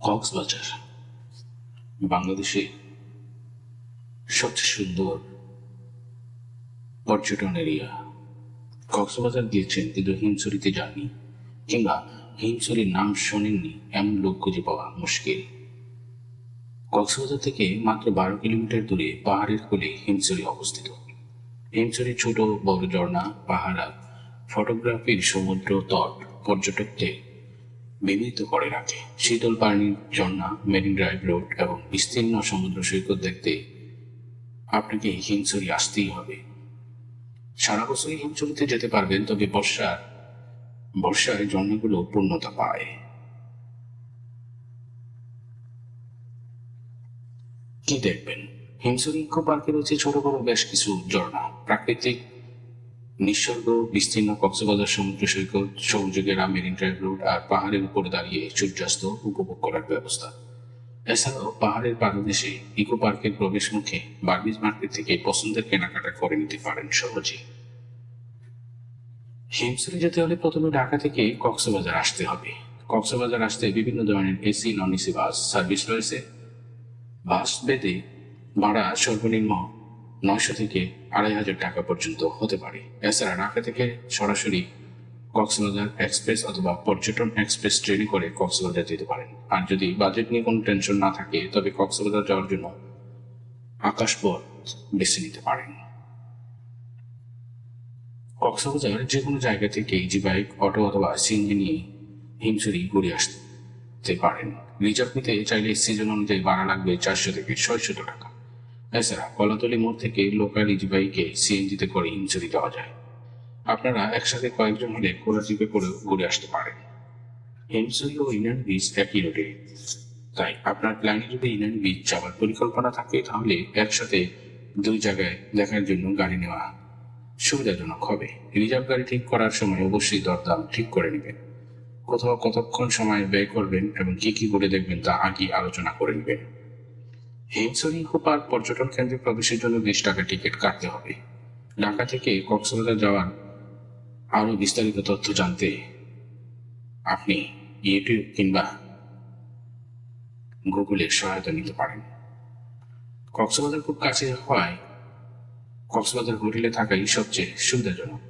কক্সবাজার, বাংলাদেশে সবচেয়ে সুন্দর পর্যটন এরিয়া। কক্সবাজার গিয়েছেন কিন্তু হিমছড়িতে যাননি, কিংবা হিমছড়ির নাম শোনেননি এমন লোক খুঁজে পাওয়া মুশকিল। কক্সবাজার থেকে মাত্র বারো কিলোমিটার দূরে পাহাড়ের কোলে হিমছড়ি অবস্থিত। হিমছড়ির ছোট বড় ঝর্ণা, পাহাড়া ফটোগ্রাফির সমুদ্র তট পর্যটকদের বিমিত করে রাখে। শীতল পানির ঝর্ণা, মেরিন ড্রাইভ রোড এবং বিস্তীর্ণ সমুদ্র সৈকত দেখতে আপনাকে হিমছড়ি আসতেই হবে। সারা বছরই হিমছড়িতে যেতে পারবেন, তবে বর্ষার, বর্ষায় ঝর্ণাগুলো পূর্ণতা পায়। কি দেখবেন? হিমছড়ি ইকো পার্কে রয়েছে ছোট বড় বেশ কিছু ঝর্ণা। প্রাকৃতিক নিঃসর্গ, বিস্তীর্ণ কক্সবাজার, সমুদ্র সৈকত সৌযোগেরা মেরিন ড্রাইভ রোড আর পাহাড়ের উপর দাঁড়িয়ে সূর্যাস্ত উপভোগ করার ব্যবস্থা। এছাড়াও পাহাড়ের পাদদেশে ইকো পার্কের প্রবেশ মুখে বার্মিজ মার্কেট থেকে পছন্দের কেনাকাটা করে নিতে পারেন সহজে হিমসরে যেতে হলে প্রথমে ঢাকা থেকে কক্সবাজার আসতে হবে। কক্সবাজার আসতে বিভিন্ন ধরনের AC, non AC bus service রয়েছে। বাস বেদে ভাড়া সর্বনিম্ন নয়শো থেকে আড়াই হাজার টাকা পর্যন্ত হতে পারে। এছাড়া ঢাকা থেকে সরাসরি কক্সবাজার এক্সপ্রেস অথবা পর্যটন এক্সপ্রেস ট্রেনে করে কক্সবাজার যেতে পারেন। আর যদি বাজেট নিয়ে কোনো টেনশন না থাকে, তবে কক্সবাজার যাওয়ার জন্য আকাশপথ বেছে নিতে পারেন। কক্সবাজার যে কোনো জায়গা থেকে ইজি বাইক অটো অথবা সিএনজি নিয়ে হিমছড়ি ঘুরে আসতে পারেন। রিজার্ভ নিতে চাইলে সিজন অনুযায়ী ভাড়া লাগবে চারশো থেকে ছয়শত টাকা। এছাড়া কলাতলি মোড় থেকে লোকাল ইজি বাইকে সিএনজিতে করে হিমছড়ি যাওয়া যায়। আপনারা একসাথে কয়েকজন হলে কোলা জিপে করে ঘুরে আসতে পারেন। হিমছড়ি ও ইনান বিচ একই রোডে। তাই আপনার প্ল্যানে যদি ইনান বিচ যাওয়ার পরিকল্পনা থাকে, তাহলে একসাথে দুই জায়গায় দেখার জন্য গাড়ি নেওয়া সুবিধাজনক হবে। রিজার্ভ গাড়ি ঠিক করার সময় অবশ্যই দরদাম ঠিক করে নেবেন। কোথাও কতক্ষণ সময় ব্যয় করবেন এবং কি কি করে দেখবেন তা আগে আলোচনা করে নেবেন। হিমসরি পার্ক পর্যটন কেন্দ্রে প্রবেশের জন্য বিশ টাকা টিকিট কাটতে হবে। ঢাকা থেকে কক্সবাজার যাওয়ার আরও বিস্তারিত তথ্য জানতে আপনি ইউটিউব কিংবা গুগলের সহায়তা নিতে পারেন। কক্সবাজার খুব কাছে হওয়ায় কক্সবাজার হোটেলে থাকাই সবচেয়ে সুবিধাজনক।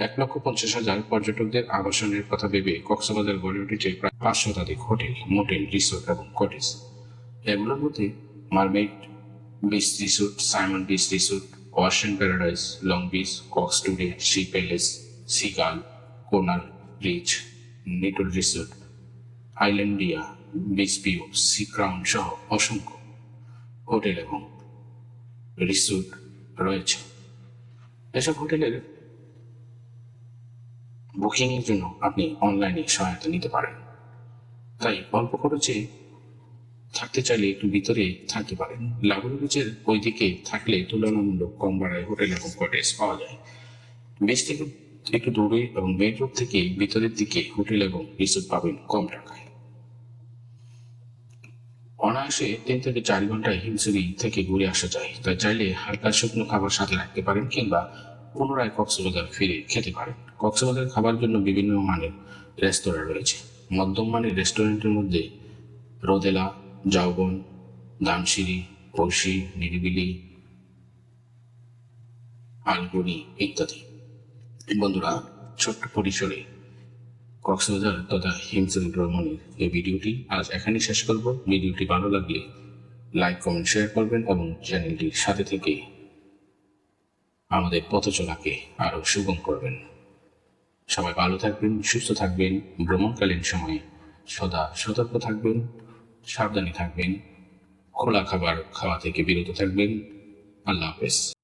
এক লক্ষ পঞ্চাশ হাজার পর্যটকদের আবাসনের কথা ভেবে কক্সবাজার গড়ে উঠেছে প্রায় পাঁচ শতাধিক হোটেল, মোটেল, রিসোর্ট এবং কটেজ। এগুলোর মধ্যে Mermaid Beach Resort Simon Beach Resort Ocean Paradise Long Beach Cox Today Sea Palace Seagull কোনার rich Nitol resort Islandia Beach View Sea Crown সহ অসংখ্য হোটেল এবং রিসোর্ট রয়েছে। এসব হোটেলের বুকিং এর জন্য আপনি অনলাইনে সহায়তা নিতে পারেন। তাই অল্প খরচে থাকতে চাইলে একটু ভিতরে থাকতে পারেন। লাগুন বিচের ওই দিকে থাকলে তুলনামূলক কম ভাড়ায় হোটেল এবং কটেজ পাওয়া যায়। বিচ থেকে একটু দূরে এবং মেন রোড থেকে ভিতরের দিকে হোটেল এবং রিসোর্ট পাবেন কম টাকায়। অনায়াসে তিন থেকে চার ঘন্টায় হিমসুরি থেকে ঘুরে আসা যায়। তাই চাইলে হালকা শুকনো খাবার সাথে রাখতে পারেন কিংবা পুনরায় কক্সবাজার ফিরে খেতে পারেন। কক্সবাজার খাবার জন্য বিভিন্ন মানের রেস্তোরাঁ রয়েছে। মধ্যম মানের রেস্টুরেন্টের মধ্যে রোদেলা জাউবন দামশিরি পড়শি নিরিবিলি, আলগুড়ি ইত্যাদি। বন্ধুরা, ছোট্ট পরিসরে কক্সবাজার তথা হিমসুল ভ্রমণের এই ভিডিওটি আজ এখানেই শেষ করব। ভিডিওটি ভালো লাগলে লাইক, কমেন্ট, শেয়ার করবেন এবং চ্যানেলটির সাথে থেকে আমাদের পথ চলাকে আরও সুগম করবেন। সবাই ভালো থাকবেন, সুস্থ থাকবেন, ভ্রমণকালীন সময়ে সদা সতর্ক থাকবেন। সাবধানে থাকবেন। খোলা খাবার খাওয়া থেকে বিরত থাকবেন। আল্লাহ হাফেজ।